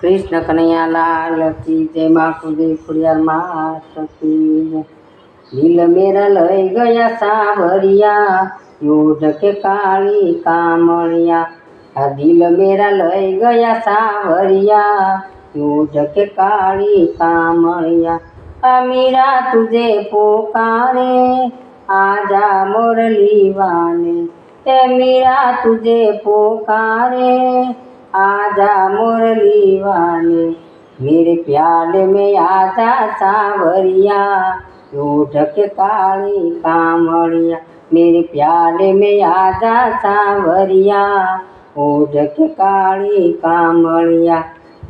કૃષ્ણ કનૈયા લાલ કી જય મા કુલદેવ ખોડિયાર માત કી જય. દિલ મેરા લઈ ગયા સાવરિયા યોઢ કે કાળી કામળિયા આ દિલ મેરા લઈ ગયા સાવરિયા યોઢ કે કાળી કામળિયા આ મીરા તુજે પોકારે આજા મોરલી વાને એ મીરા તુજે પોકારે आजा मुरली वाले मेरे प्याले में आजा सावरिया ओढ़ के काली कामड़िया मेरे प्याले में आजा सावरिया ओढ़ के काली कामड़िया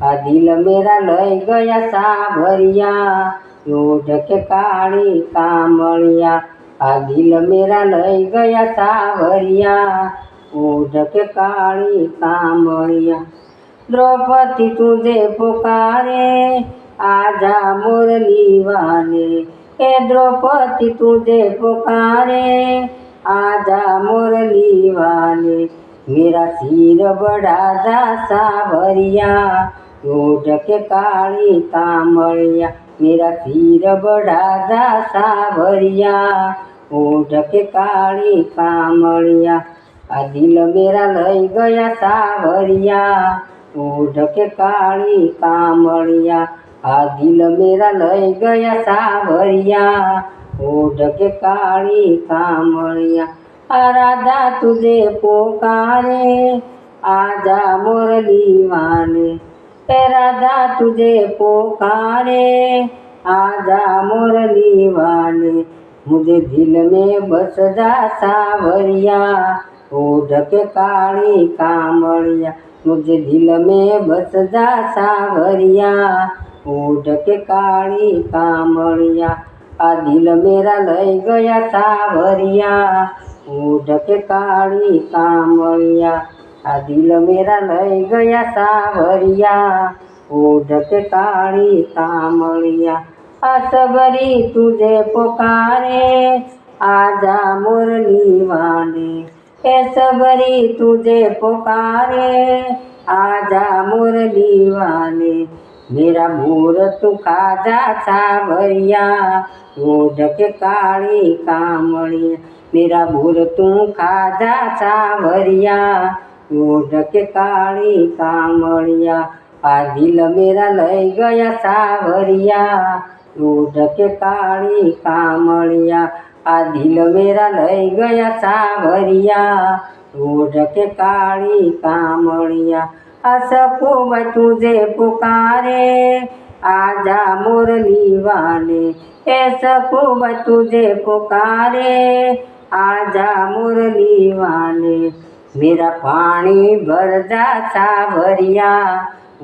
आ दिल मेरा लय गया सावरिया ओढ़ के काली कामड़िया आ दिल मेरा लय गया सावरिया। ओढ़ के काली कामड़िया द्रौपदी तुझे पुकारे, आजा मुरली वाले। हे द्रौपदी तुझे पुकारे, आजा मुरली वाले। मेरा सिर बड़ा जा सावरिया ओढ़ के काली कामड़िया मेरा सिर बड़ा जा सावरिया ओढ़ के काली कामड़िया आ दिल मेरा लई गया सावरिया ओढ़ के काली कामड़िया आ दिल मेरा लई गया सावरिया ओढ़ के काली कामड़िया राधा तुझे पोकारे, आजा मुरली वाले राधा तुझे पोकारे, आजा मुरली वाले मुझे दिल में बस जा सावरिया। ओढ़ के काली कामड़िया मुझे दिल में बस जा सावरिया। ओढ़ के काली कामड़िया आ दिल मेरा लय गया सावरिया। ओढ़ के काली कामड़िया आ दिल मेरा लय गया सावरिया। ओढ़ के काली कामड़िया आ सबरी तुझे पुकारे आजा मुरली वाले ए सबरी तुझे पुकारे आजा मुरली वाले मेरा मोर तू खाजा सावरिया ओढ़ के काली कामड़िया मेरा मोर तू खाजा सावरिया ओढ़ के काली कामड़िया आ दिल मेरा लय गया सावरिया ओढ़ के काली कामड़िया आ दिल मेरा लय गया सावरिया ओढ़ के काली कामड़िया आ सकूब तुझे पुकारे आजा मुरली वाले ए सकूब तुझे पुकारे आजा मुरली वाले मेरा पानी भर जा सावरिया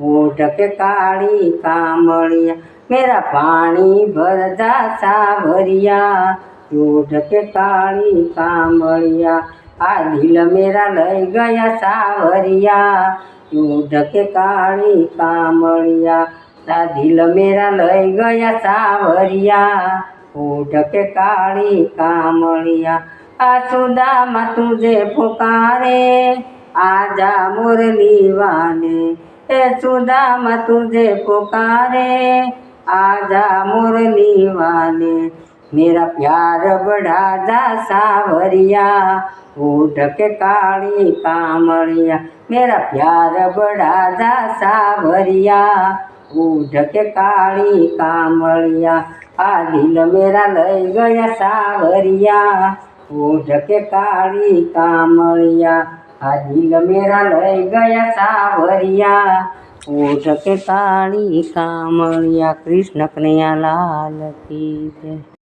ओढ़ के काली कामड़िया मेरा पानी भर जा सावरिया ओढ़ के काली कामड़िया आ दिल मेरा लय गया सावरिया। ओढ़ के काली कामड़िया आ दिल मेरा लय गया सावरिया। ओढ़ के काली कामड़िया आ सुदामा तुझे पुकारे। आजा मुरली वाले ए सुदामा तुझे पुकारे आजा मुरली वाले मेरा प्यार बढ़ा जा सावरिया ओढ़ के काली कामड़िया मेरा प्यार बढ़ा जा सावरिया ओढ़ के काली कामड़िया आ दिल मेरा लय गया सावरिया ओढ़ के काली कामड़िया आ दिल मेरा लय गया सावरिया ओढ़ के काली कामड़िया कृष्ण कन्हैया लाल की जय